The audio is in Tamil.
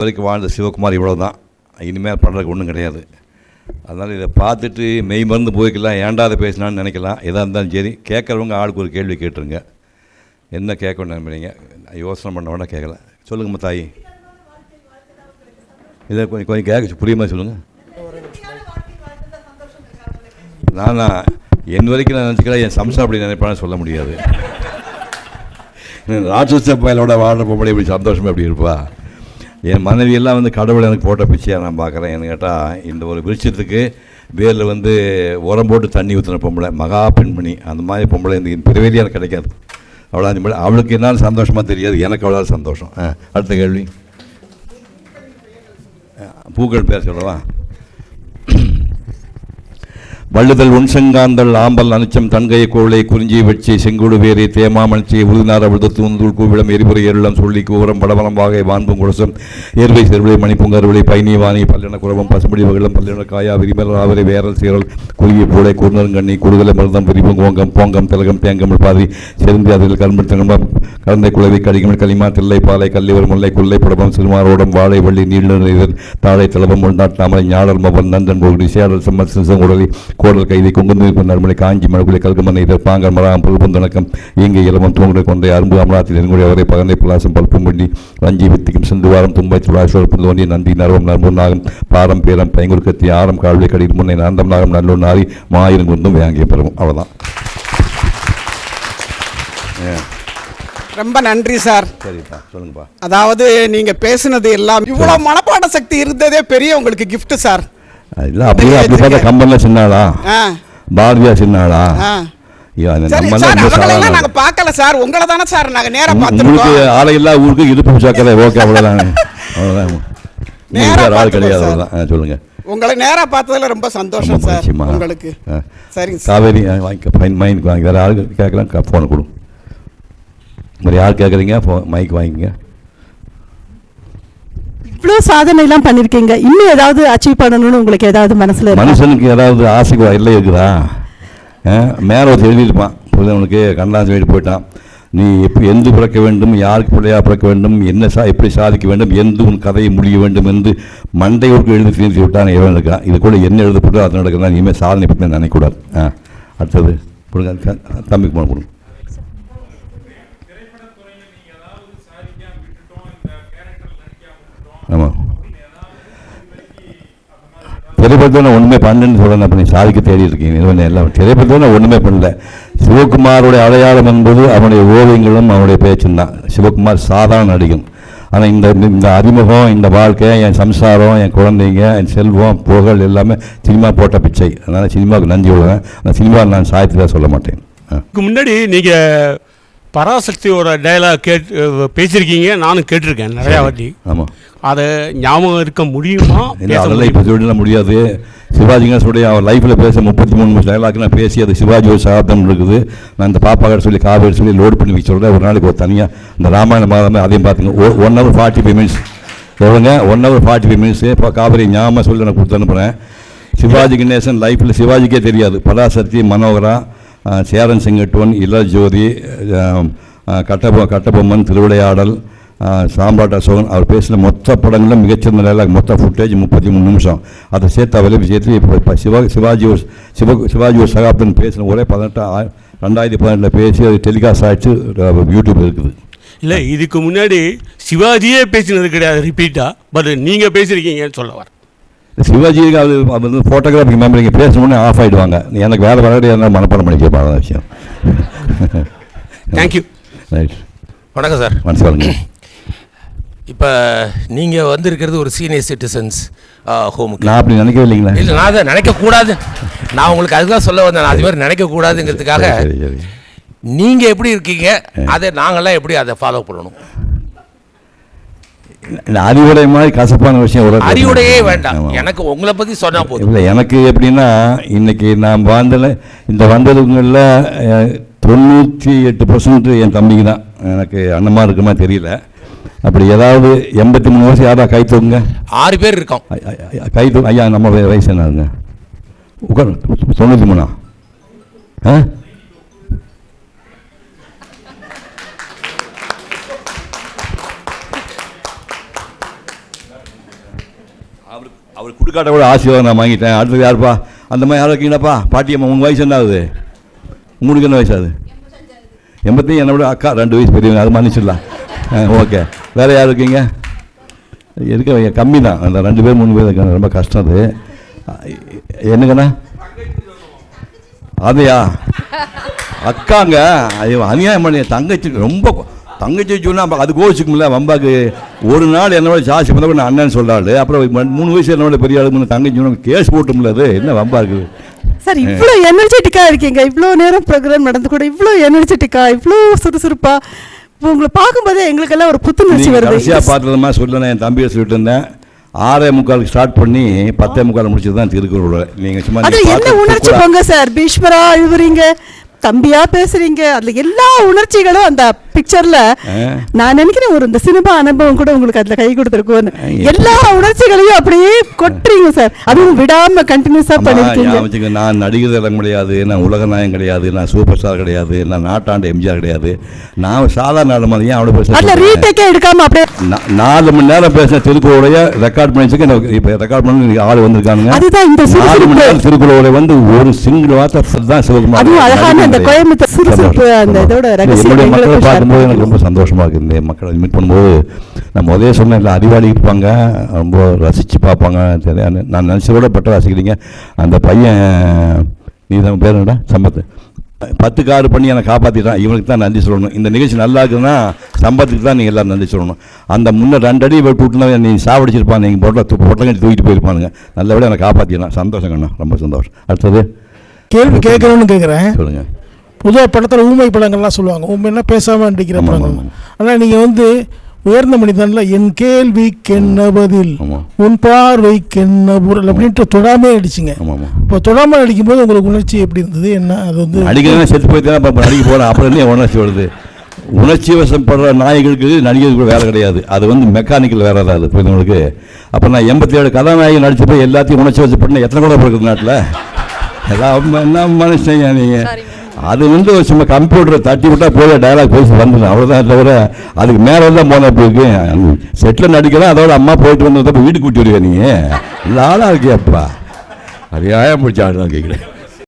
வரைக்கும் வாழ்ந்த சிவகுமார் இவ்வளோ தான் இனிமேல் பண்ணுறதுக்கு ஒன்றும் கிடையாது. அதனால் இதை பார்த்துட்டு மெய் மருந்து போய்க்கலாம் ஏண்டாத பேசினான்னு நினைக்கலாம் எதாக இருந்தாலும் சரி கேட்குறவங்க ஆளுக்கு ஒரு கேள்வி கேட்டுருங்க. என்ன கேட்கணும்னு நினைக்கிறீங்க? யோசனை பண்ண உடனே கேட்கல சொல்லுங்கம்மா தாயி. இதை கொஞ்சம் கொஞ்சம் கேட்க புரியுமா சொல்லுங்கள் நானா என் வரைக்கும் நான் நினச்சிக்கிறேன் என் சம்சம் அப்படி நினைப்பான்னு சொல்ல முடியாது. ராட்சச பயலோட வாழ்ற பொம்பளை இப்படி சந்தோஷமாக எப்படி இருப்பா? என் மனைவியெல்லாம் வந்து கடவுள் எனக்கு போட்ட பிச்சையாக நான் பார்க்குறேன். என்ன கேட்டால் இந்த ஒரு விருட்சத்துக்கு வேரில் வந்து உரம் போட்டு தண்ணி ஊற்றின பொம்பளை மகா பெண்மணி. அந்த மாதிரி பொம்பளை இந்த பிறவிலேயே எனக்கு கிடைக்காது. அவ்வளோ அந்த அவளுக்கு என்னால் சந்தோஷமாக தெரியாது. எனக்கு அவ்வளோ சந்தோஷம். ஆ அடுத்த கேள்வி. பூக்கள் பேர் சொல்லவா? வள்ளுதல் உண்சங்காந்தல் ஆம்பல் அனுச்சம் தன்கை கோளை குறிஞ்சி வெச்சி செங்குடு தேமாமல் செய்ய உறுதினார் அவள் தூந்தூள் கூவிடம் எரிபுரை எருளம் சொல்லி கூவரம் படவனம் வாகை வான்பும் குடசம் ஏர்வை செருவிலை மணிப்புங்கருவிலை பைனி வாணி பல்லென குரவம் பசுமடி வகிலம் பல்லென காயா விரிமல் ஆவரை வேரல் சீரல் குறுகிய பூளை குறுநருங்கண்ணி குடுதலை மருதம் பிரிப்பும் கோங்கம் போங்கம் திலகம் தேங்கமிழ் பாதி செருந்தி அதில் கரும்பு தங்கம்ப கலந்தை குளவி கடிகமிழ் களிமா தில்லை பாலை கல்லிவர் முல்லை கொல்லை புடபம் சிறுமாரோடம் வாழை வள்ளி நீள் தாழை தலபம் உண்டாட்டாமல் ஞாடல் மபன் நந்தன் போகுடி சேடல் செம்மல் சிசம் உடலி கோடல் கைதி குங்குந்து நறுமலை காஞ்சி மணக்குலை கல்கமனை பாங்கல் மராம் புல்பந்தனக்கம் இங்கே இளவம் தூங்குட கொண்டை அரும்பு அமராத்தில் நெருங்குடி அவரை பகந்தை புலாசம் பல்பும் வண்டி வஞ்சி வித்திக்கும் சிந்துவாரம் தும்பை சுடாசுவர் புல்வண்டி நந்தி நரவம் நர்மூர் நாகம் பாரம் பேரம் பைங்குறுக்கத்தி ஆரம் கால்வை கடியில் முன்னை நாந்தம் நாகம் நல்லூர் நாரி மாயிரம் குந்தும் வேங்கிய பெறும் அவ்வளோதான் ரொம்ப நன்றி சார். சரிப்பா சொல்லுங்கப்பா. அதாவது நீங்க பேசுனது எல்லாம் இவ்வளவு மனப்பாட சக்தி இருந்ததே பெரிய உங்களுக்கு gift சார். இல்லை அப்படியே அப்படி பார்த்தா கம்பனில் சின்னாளா? பாரதியா சின்னாளா? பார்க்கல சார். உங்களை தானே சார் நாங்க நேரா உங்களுக்கு ஆலையில்லா ஊருக்கு இடுப்பு சக்கரை ஓகே அவ்வளோதாங்க அவ்வளோதான் நேரா ஆள் கிடையாது சொல்லுங்க. உங்களை நேரா பார்த்ததுல ரொம்ப சந்தோஷம் சார். உங்களுக்கு. சரிங்க சார். காவேரி ஆ, வாங்கிக்க ஃபைன் மைண்ட் வாங்கி வேறு ஆள் கேட்கலாம் ஃபோனை கொடு வேறு யார் கேட்குறீங்க? ஃபோ மைக் வாங்கிங்க இவ்வளோ சாதனை எல்லாம் பண்ணிருக்கீங்க. இன்னும் ஏதாவது அச்சீவ் பண்ணணும்னு உங்களுக்கு ஏதாவது மனசில் மனுஷனுக்கு ஏதாவது ஆசைவா இல்லை இருக்குதா? ஆ, மேலே ஒரு எழுதியிருப்பான். புரிதவனுக்கு கண்ணாசி வீடு போயிட்டான். நீ எப்படி எந்த பிறக்க வேண்டும் யாருக்கு பிள்ளையா பிறக்க வேண்டும் என்ன சா எப்படி சாதிக்க வேண்டும் எந்த உன் கதையை முடிய வேண்டும் என்று மண்டையோருக்கு எழுதி தீர்த்து விட்டான் இவன் இருக்கான் இது கூட என்ன எழுதப்பட்டோ அது நடக்கிறதா இனிமேல் சாதனை பற்றி நினைக்கக்கூடாது. ஆ அடுத்தது. கொடுங்க தம்பிக்கு போன கொடுங்க ஆமாம் திரைப்படத்தில் நான் ஒன்றுமே பண்ணுன்னு சொல்லணும் அப்படி சாதிக்க தேடி இருக்கீங்க இது எல்லாம் திரைப்படத்தில் நான் ஒன்றுமே பண்ணல. சிவகுமாருடைய அடையாளம் என்பது அவனுடைய ஓவியங்களும் அவனுடைய பேச்சும் தான். சிவகுமார் சாதாரண நடிகன். ஆனால் இந்த இந்த அறிமுகம் இந்த வாழ்க்கை என் சம்சாரம் என் குழந்தைங்க என் செல்வம் புகழ் எல்லாமே சினிமா போட்ட பிச்சை. அதனால் சினிமாவுக்கு நன்றி விடுவேன் அந்த சினிமா நான் சாயத்தில் சொல்ல மாட்டேன். முன்னாடி நீங்கள் பராசக்தியோட டயலாக் கேட் பேசியிருக்கீங்க. நானும் கேட்டிருக்கேன் நிறையா வாட்டி. ஆமாம் அதை ஞாபகம் இருக்க முடியுமா? இல்லை அதெல்லாம் இப்போ? சொல்லிட முடியாது. சிவாஜி கணேசனுடைய அவர் லைஃப்பில் பேச முப்பத்தி மூணு டைலாக் நான் பேசி அது சிவாஜி ஒரு சகாப்தம் இருக்குது. நான் இந்த பாப்பாக்கிட்ட சொல்லி காவேரி சொல்லி லோட் பண்ணி வைக்க சொல்கிறேன் ஒரு நாளைக்கு ஒரு தனியாக இந்த ராமாயண மாதமே அதையும் பார்த்துங்க one hour forty five minutes எவ்வளோங்க one hour forty five minutes இப்போ காவேரி ஞாபகம் சொல்லி நான் கொடுத்து அனுப்புகிறேன் சிவாஜி கணேசன் லைஃப்பில் சிவாஜிக்கே தெரியாது. பராசக்தி மனோகரா சேரன் செங்கட்டுவன் இளஜோதி கட்டபொ கட்டபொம்மன் திருவிளையாடல் ஆ, சாம்ராட் அசோகன் அவர் பேசின மொத்த படங்களும் மிகச்சிறந்த டைலாக் மொத்த ஃபுட்டேஜ் முப்பத்தி மூணு நிமிஷம். அதை சேர்த்து அவரையும் சேர்த்து இப்போ இப்போ சிவா சிவாஜி ஒரு சிவ சிவாஜி ஒரு சகாப்தன் பேசின ஒரே பதினெட்டு ரெண்டாயிரத்தி பதினெட்டில் பேசி அது டெலிகாஸ்ட் ஆகிடுச்சு யூடியூப் இருக்குது. இல்லை இதுக்கு முன்னாடி சிவாஜியே பேசினது கிடையாது ரிப்பீட்டாக பட் நீங்கள் பேசியிருக்கீங்கன்னு சொல்ல வரேன். சிவாஜிக்கு அது அது வந்து ஃபோட்டோகிராஃபி மெமரி இங்கே பேசணுன்னே ஆஃப் ஆகிடுவாங்க எனக்கு வேறு வேறு இருந்தால் மனப்பாடம் பண்ணி கேட்பாங்க விஷயம். தேங்க்யூ ரைட் வணக்கம் சார். மனசு இப்போ நீங்கள் வந்திருக்கிறது ஒரு சீனியர் சிட்டிசன்ஸ் ஹோமுக்கு நான் அப்படி நினைக்கவே இல்லைங்களா. இல்லை நான் அதை நினைக்கக்கூடாது. நான் உங்களுக்கு அதுதான் சொல்ல வந்தேன். நான் அது மாதிரி நினைக்கக்கூடாதுங்கிறதுக்காக நீங்கள் எப்படி இருக்கீங்க அதை நாங்கள்லாம் எப்படி அதை ஃபாலோ பண்ணணும்? அறிவுரை மாதிரி கசப்பான விஷயம் ஒரு அறிவுடையே வேண்டாம். எனக்கு உங்களை பற்றி சொன்னால் போதும். இல்லை எனக்கு எப்படின்னா இன்னைக்கு நான் வாழ்ந்தல இந்த வந்ததுங்களில் தொண்ணூற்றி எட்டு பர்சன்ட் என் தம்பிக்கு தான். எனக்கு அண்ணமா இருக்குமா தெரியல. அப்படி ஏதாவது எண்பத்தி மூணு வருஷம் யாராவது கை தூக்குங்க? ஆறு பேர் இருக்கோம். கை தூ ஐயா நம்ம வய- வயசு என்னங்க உட்கார் தொண்ணூற்றி மூணா? ஆ? அவர் அவர் குடுக்காட்ட கூட ஆசீர்வாதம் நான் வாங்கிட்டேன். அடுத்தது யாருப்பா? அந்த மாதிரி யாரும் இருக்கீங்களாப்பா? பாட்டியம்மா உங்கள் வயசு என்ன ஆகுது உங்களுக்கு என்ன வயசு ஆகுது எண்பத்தி என்னை விட அக்கா ரெண்டு வயசு பெரியவங்க அது மன்னிச்சிடலாம். ஓகே. வேறு யார் இருக்கீங்க? இருக்க கம்மி தான். அந்த ரெண்டு பேர் மூணு பேர் இருக்காங்க. ரொம்ப கஷ்டம் அது. என்னங்கண்ணா? அதையா அக்காங்க. ஐயோ அநியாயம் பண்ணி தங்கச்சி ரொம்ப தங்கச்சி சொன்னா அது கோவிச்சுக்கும்ல வம்பாக்கு. ஒரு நாள் என்னோட ஜாஸ்தி பண்ண நான் அண்ணன் சொல்றாள் அப்புறம் மூணு வயசு என்னோட பெரிய ஆளு தங்கச்சி சொன்னா கேஸ் போட்டும்ல அது? என்ன வம்பா இருக்குது? சார் இவ்வளோ எனர்ஜெட்டிக்கா இருக்கீங்க. இவ்வளோ நேரம் ப்ரோக்ராம் நடந்து கூட இவ்வளோ எனர்ஜெட்டிக்கா இவ்வளோ சுறுசுறுப்பா. இப்போ உங்களை பார்க்கும்போதே எங்களுக்கெல்லாம் ஒரு புத்துணர்ச்சி வருது. கடைசியாக பார்த்ததுமா சொல்லணும். என் தம்பியை சொல்லிட்டு இருந்தேன். ஆறே முக்காலுக்கு ஸ்டார்ட் பண்ணி பத்தே முக்கால் முடிச்சது தான் திருக்குறள் நீங்கள் சும்மா என்ன உணர்ச்சி பொங்க சார்? பீஷ்மரா அழுவுறீங்க. தம்பியா பேசுறீங்க? அதுல எல்லா உணர்ச்சிகளும் அந்த பிக்சர்ல. நான் நினைக்கிறேன் ஒரு இந்த சினிமா அனுபவம் கூட உங்களுக்கு அதுல கை கொடுத்துருக்கோன்னு எல்லா உணர்ச்சிகளையும் அப்படியே கொட்டுறீங்க சார். அதுவும் விடாம கண்டினியூஸா பண்ணிருக்கீங்க நான் நடிகர் இடம் கிடையாது நான் உலக நாயகம் கிடையாது நான் சூப்பர் ஸ்டார் கிடையாது நான் நாட்டாண்டு எம்ஜிஆர் கிடையாது. நான் சாதாரண ஆள் மாதிரி ஏன் அவ்வளோ அதுல பேச ரீடேக்கே எடுக்காம அப்படியே நாலு மணி நேரம் பேசின திருக்குறளைய ரெக்கார்ட் பண்ணி வச்சுக்க இப்போ ரெக்கார்ட் பண்ணி ஆள் வந்திருக்காங்க அதுதான் இந்த நாலு மணி நேரம் திருக்குறளை வந்து ஒரு சிங்கிள் வார்த்தை தான் சிவகுமார் அதுவும் அழகான அந்த கோயம்புத்தூர் சுறுசுறுப்பு அந்த இதோட ரகசியம் மக்களை பார்க்கும்போது எனக்கு. ரொம்ப சந்தோஷமா இருக்கு. இந்த மக்களை மீட் பண்ணும்போது நான் முதலே சொன்னேன் இல்லை அறிவாளி இருப்பாங்க ரொம்ப ரசித்து பார்ப்பாங்க. நான் நினச்சதோட பட்ட ரசிக்கிறீங்க. அந்த பையன் நீ தான் பேர் என்னடா? சம்பத்து பத்து கார் பண்ணி என்னை காப்பாற்றிட்டான் இவனுக்கு தான் நன்றி சொல்லணும். இந்த நிகழ்ச்சி நல்லா இருக்குதுன்னா சம்பத்துக்கு தான் நீங்கள் எல்லோரும் நன்றி சொல்லணும். அந்த முன்ன ரெண்டு அடி வெட்டு விட்டுனா நீ சாவடிச்சிருப்பான். நீங்கள் பொட்டை பொட்டங்கட்டி தூக்கிட்டு போயிருப்பானுங்க. நல்லபடியாக என்னை காப்பாற்றிடலாம் சந்தோஷம் கண்ணா. ரொம்ப சந்தோஷம். அடுத்தது? கேள்வி கேட்கணும்னு கேட்குறேன் சொல்லுங்கள் பொதுவாக படத்தில் ஊமை படங்கள்லாம் சொல்லுவாங்க. ஊமைன்னா பேசாமல் நடிக்கிற படங்கள். ஆனால் நீங்கள் வந்து உயர்ந்த மனிதன்ல என் பதில்? ஆமாம் உன் பார்வைக்கென்ன பொருள்? அப்படின்ட்டு தொடாமே ஆமாம் இப்போ தொடாமல் நடிக்கும்போது உங்களுக்கு உணர்ச்சி எப்படி இருந்தது? என்ன அது வந்து நடிக்கிறேன் செத்து போய் தான் இப்போ நடிக்க போகிறேன் அப்புறம் என்ன உணர்ச்சி வருது? உணர்ச்சி வசப்படுற நாய்களுக்கு நடிகருக்கு கூட வேலை கிடையாது. அது வந்து மெக்கானிக்கல் வேலை தான் அது புரியுதுங்களுக்கு அப்போ நான் எண்பத்தி ஏழு கதாநாயகி நடிச்சு போய் எல்லாத்தையும் உணர்ச்சி வசப்பட்டு எத்தனை கூட பிறகுது நாட்டில்? ஏதாவது என்ன மனுஷங்க நீங்கள் அது வந்து ஒரு சும்மா கம்ப்யூட்டரை தட்டி விட்டா போய் டயலாக் பேசி வந்துடும். அவ்வளோதான் தவிர அதுக்கு மேலே தான் போன அப்படி இருக்கு. செட்டில் நடிக்கிறேன் அதோட அம்மா போயிட்டு வந்தப்போ வீட்டுக்கு கூட்டி வருவீங்க நீங்கள் இல்லை ஆளாக இருக்கியாப்பா? அது ஏன் பிடிச்ச ஆள் தான் கேட்குறேன்